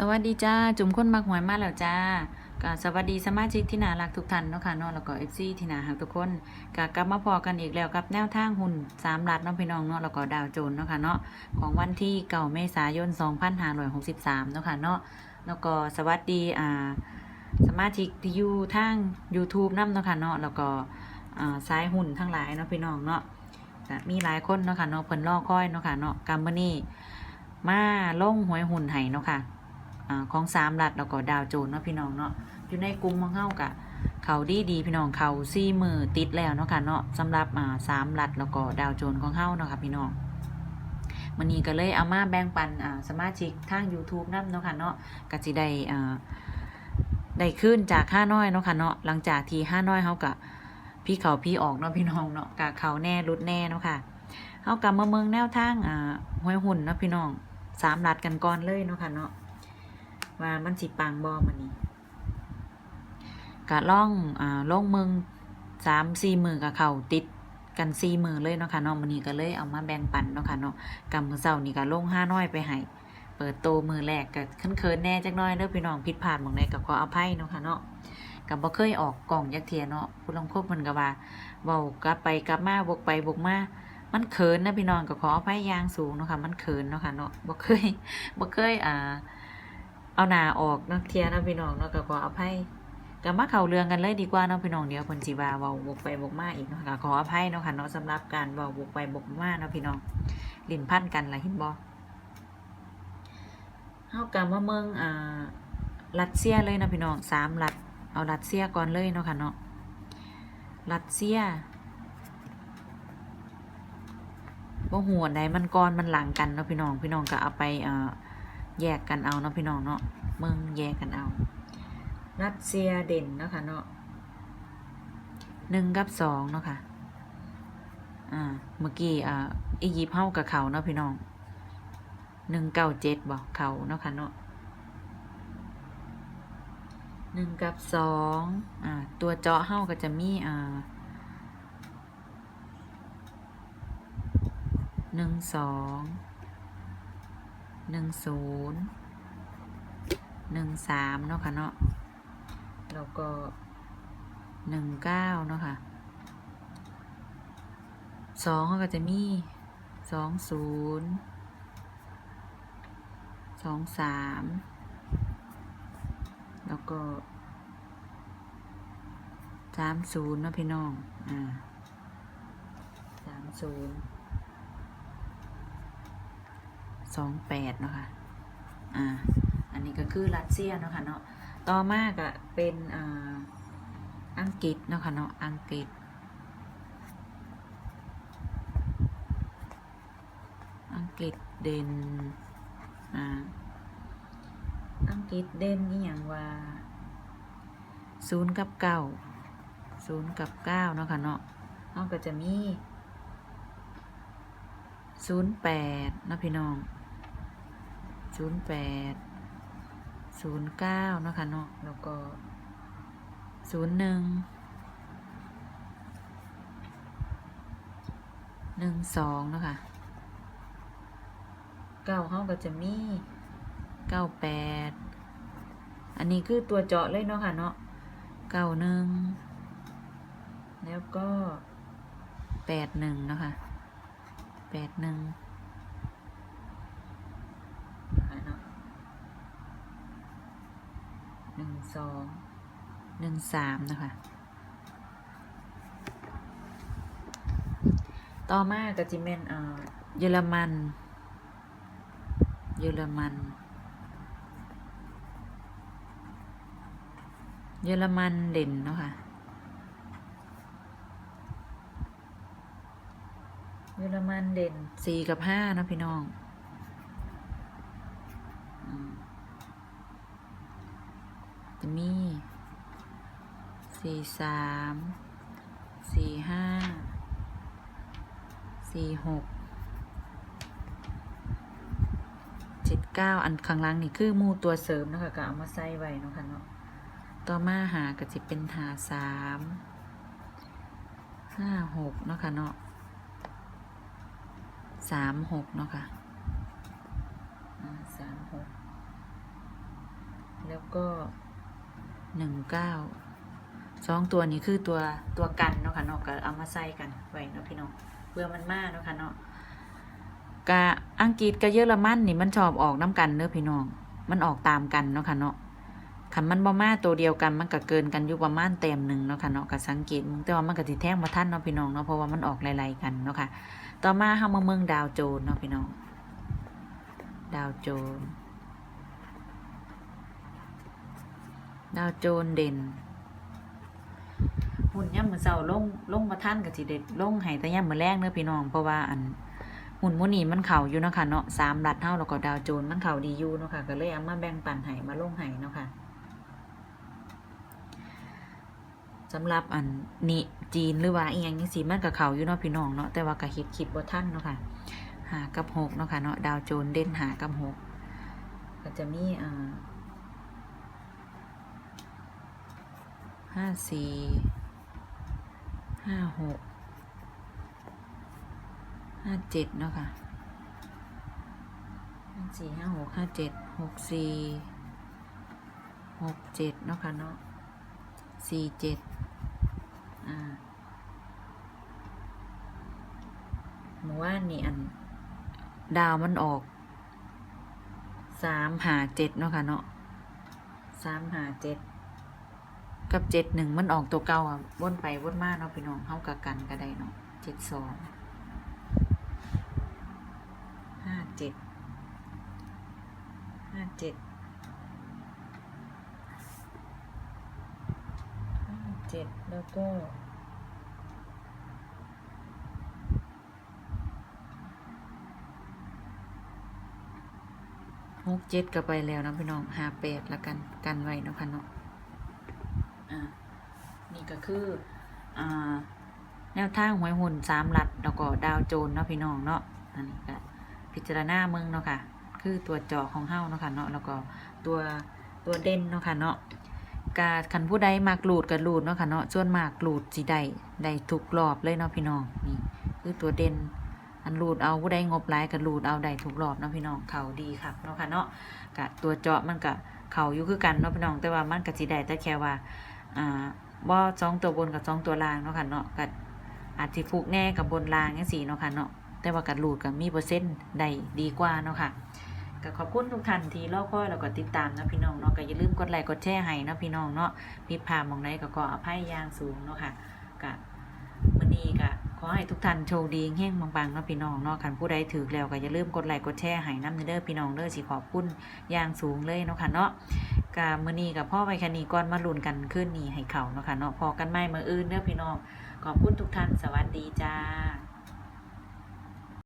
สวัสดีจ้า จุ่มคนมักหวยมาแล้วจ้าก็สวัสดีสมาชิกที่น่ารักทุกท่านเนาะค่ะเนาะแล้วก็เอฟซีที่น่ารักทุกคนก็กลับมาพอกันอีกแล้วกับแนวทางหุ้นสามรัฐเน้องพี่น้องเนาะแล้วก็ดาวโจนเนาะค่ะเนาะของวันที่เก้าเมษายน2563เนาะค่ะเนาะแล้วก็สวัสดีอ่าสมาชิกที่อยู่ทาง YouTube นำเนาะค่ะเนาะแล้วก็อ่าสายหุ้นทั้งหลายเนาะพี่น้องเนาะก็มีหลายคนเนาะค่ะเนาะเพิ่นรอคอยเนาะค่ะเนาะกำมื้อร์นี้มาลงหวยหุ้นให้เนาะค่ะ อของสามรัฐแล้วก็ดาวโจนส์เนาะพี่น้องเนาะอยู่ในกลุ่มของเฮากะเขาดีดีพี่น้องเขาซี่มือติดแล้วเนาะค่ะเนาะสำหรับอ่าสามรัฐแล้วก็ดาวโจนส์ของเฮาเนาะค่ะพี่น้องมันนี้ก็เลยเอามาแบ่งปันอ่าสมาชิกทาง YouTube นํเนาะค่ะเนาะก็สิได้อ่าได้ขึ้นจากห้าน้อยเนาะค่ะเนาะหลังจากที่ห้าน้อยเฮากะพี่เขาพี่ออกเนาะพี่น้องเนาะกะเขาแน่รุดแน่เนาะค่ะเฮากะมาเมืองแนวทางอ่าหวยหุ่นเนาะพี่น้องสามรัฐกันก่อนเลยเนาะค่ะเนาะ ว่ามันสิปังบอมันนี่กะล่องอ่าล่องมึงสามสี่มือกับเขาติดกันสี่มือเลยเนาะค่ะเนาะมันนี้ก็เลยเอามาแบ่งปันเนาะค่ะเนาะกำมือเสาร์นี่ก็ลงห้าน้อยไปให้เปิดโตมือแรกก็ขันเคินแน่จักหน้อยเด้อพี่น้องผิดพลาดหมองใดก็ขออภัยเนาะค่ะเนาะกับบ่เคยออกกล่องยักเทียเนาะผู้ลองโคบมันก็ว่าเว้ากลับไปกลับมาบกไปบกมามันเขินนะพี่น้องก็ขออภัยอย่างสูงเนาะค่ะมันเขินเนาะค่ะเนาะบ่เคยบ่เคยอ่า เอาหนาออกเนาะเทียนะพี่น้องเนาะก็ขออภัยก็มาเข้าเรื่องกันเลยดีกว่าเนาะพี่น้องเดี๋ยวเพิ่นสิว่าเว้าบกไปบกมาอีกเนาะก็ขออภัยเนาะค่ะเนาะสำหรับการเว้าบกไปบกมาเนาะพี่น้องลิ้นพันกันล่ะเห็นบ่เฮากลับมาเมืองอ่ารัสเซียเลยนะพี่น้องสามรัฐเอารัสเซียก่อนเลยเนาะค่ะเนาะรัสเซียบ่หัวใดมันก่อนมันหลังกันเนาะพี่น้องพี่น้องก็เอาไปอ่อ แยกกันเอาเนาะพี่น้องเนาะเมืองแยกกันเอา รัสเซียเด่นเนาะค่ะเนาะหนึ่งกับสองเนาะค่ะอ่าเมื่อกี้อ่าอียิปต์เฮากับเขาเนาะพี่น้องหนึ่งเก้าเจ็ดบอกเขาเนาะค่ะเนาะหนึ่งกับสองอ่าตัวเจาะเฮาก็จะมีอ่าหนึ่งสอง หนึ่งศูนย์หนึ่งสามเนาะค่ะเนาะแล้วก็หนึ่งเก้าเนาะค่ะสองก็จะมีสองศูนย์สองสามแล้วก็สามศูนย์เนาะพี่น้อง อ่าสามศูนย์ สองแปดเนาะค่ะอ่าอันนี้ก็คือรัสเซียเนาะค่ะเนาะต่อมาก็เป็นอ่าอังกฤษเนาะค่ะเนาะอังกฤษ อังกฤษเด่นอ่าอังกฤษเด่นนี่อย่างว่าศูนย์กับเก้าศูนย์กับเก้าเนาะค่ะเนาะเขาก็จะมีศูนย์แปดนะพี่น้อง ศูนย์แปดศูนย์เก้านะคะเนาะแล้วก็ศูนย์หนึ่งหนึ่งสองนะคะเก้าเขาก็จะมีเก้าแปดอันนี้คือตัวเจาะเลยเนาะค่ะเนาะเก้าหนึ่งแล้วก็แปดหนึ่งนะคะแปดหนึ่ง หนึ่งสองหนึ่งสามนะคะ ต่อมาก็จิเมนเอ่อเยอรมัน เยอรมัน เยอรมันเด่นเนาะค่ะ เยอรมันเด่นสี่กับห้านะพี่น้องอืม จะมี สี่สามสี่ห้าสี่หกเจ็ดเก้าอันข้างล่างนี่คือมูตัวเสริมนะคะก็เอามาใส่ไว้นะคะเนาะต่อมาหาก็จะเป็นหาสามห้าหกเนาะค่ะเนาะสามหกเนาะค่ะสามหกแล้วก็หนึ่งเก้า สองตัวนี้คือตัวตัวกันเนาะค่ะเนาะก็เอามาใส่กันไว้เนาะพี่น้องเพื่อมันมากเนาะค่ะเนาะกะอังกฤษกับเยอรมันนี่มันชอบออกน้ำกันเนอะพี่น้อง มันออกตามกันเนาะค่ะเนาะคันมันบ่มาตัวเดียวกันมันก็เกินกันอยู่ประมาณเต็มหนึ่งเนาะค่ะเนาะก็สังเกตมึงแต่ว่ามันก็สิแท่งมาท่านเนาะพี่น้องเนาะเพราะว่ามันออกไล่ๆกันเนาะค่ะ ต่อมาเฮามาเมืองดาวโจนเนาะพี่น้อง ดาวโจน ดาวโจนเด่น หุ่นย่ำมือเสาลงลงมาท่านกับสิเด็ดลงไห้แต่ย่ำมือแรกเนื้อพี่น้องเพราะว่าอันหุ่นมุนีมันเข่าอยู่เนาะค่ะเนาะสามรัดเท่าแล้วก็ดาวโจนมันเข่าดีอยู่เนาะค่ะก็เลยเอามาแบ่งปันไห้มาลงไห้เนาะค่ะสำหรับอันนี้จีนหรือว่าอีหยังยังสีมันกับเข่าอยู่เนาะพี่น้องเนาะแต่ว่าก็คิดคิดบ่ท่านเนาะค่ะหากับหกเนาะค่ะเนาะดาวโจนเด่นหากับหกก็จะมีอ่าห้าสี่ ห้าหกห้าเจ็ดเนาะค่ะห้าสี่ห้าหกห้าเจ็ดหกสี่หกเจ็ดเนาะค่ะเนาะสี่เจ็ดอ่าหมู่ว่านนี่อัน ดาวมันออกสามหาเจ็ดเนาะค่ะเนาะสามหาเจ็ด กับเจ็ดหนึ่งมันออกตัวเก่าอะวนไปวนมาเนาะพี่น้องเข้ากับกันก็ได้เนาะเจ็ดสองห้าเจ็ดห้าเจ็ดห้าเจ็ดแล้วก็หกเจ็ดก็ไปแล้วนะพี่น้องห้าแปดละกันกันไว้เนาะค่ะเนาะอ่า นี่ก็คืออแนวทางหวยหุ่นสามหลัดแล้วก็ดาวโจนเนาะพี่น้องเนาะอันนี้ก็พิจารณาเมืองเนาะค่ะ คือตัวเจาะของเฮาเนาะค่ะเนาะแล้วก็ตัวตัวเด่นเนาะค่ะเนาะกาคันผู้ใดมากลูดกับลูดเนาะค่ะเนาะส่วนมากลูดสิได้ได้ทุกรอบเลยเนาะพี่น้องนี่ คือตัวเด่นอันลูดเอาผู้ใดงบหลายกับลูดเอาได้ทุกรอบเนาะพี่น้องเขาดีครับเนาะค่ะเนาะกะตัวเจาะมันกะเขาอยู่คือกันเนาะพี่น้องแต่ว่ามันก็สิได้แต่แค่ว่า อ่าบ่สองตัวบนกับสองตัวล่างเนาะค่ะเนาะกับอาจสิฟุกแน่กับบนล่างจังซี่เนาะค่ะเนาะแต่ว่ากัดรูดกับมีเปอร์เซ็นต์ได้ดีกว่าเนาะค่ะก็ขอบคุณทุกท่านที่รอคอยแล้วก็ติดตามนะพี่น้องเนาะก็อย่าลืมกดไลค์กดแชร์ให้เนาะพี่น้องเนาะพิพามองในก็ขออภัยอย่างสูงเนาะค่ะก็มื้อนี้ก็ ขอให้ทุกท่านโชคดีแห่งบางๆเนาะพี่น้องเนาะคันผู้ใดถือแล้วก็อย่าลืมกดไลค์กดแชร์ให้น้ำเด้อพี่น้องเด้อสิขอบคุณอย่างสูงเลยเนาะค่ะเนาะกามือนีกับพ่อไปคันนี้ก่อนมาลุ้นกันขึ้นนี่ให้เขาเนาะค่ะเนาะพอกันไม่มืออื่นเด้อพี่น้องขอบคุณทุกท่านสวัสดีจ้า